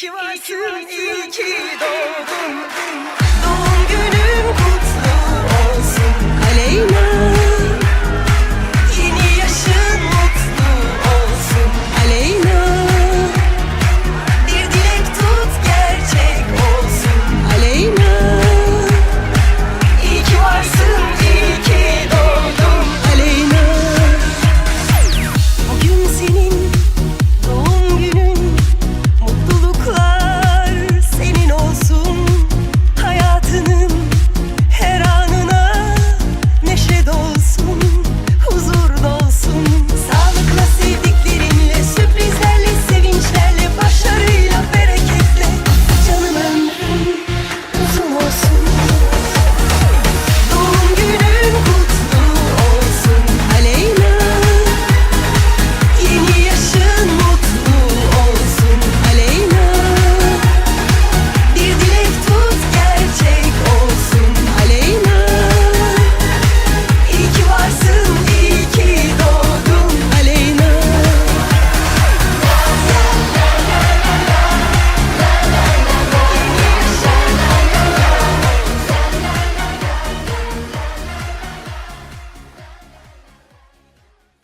ki varsın, iyi ki doğdun.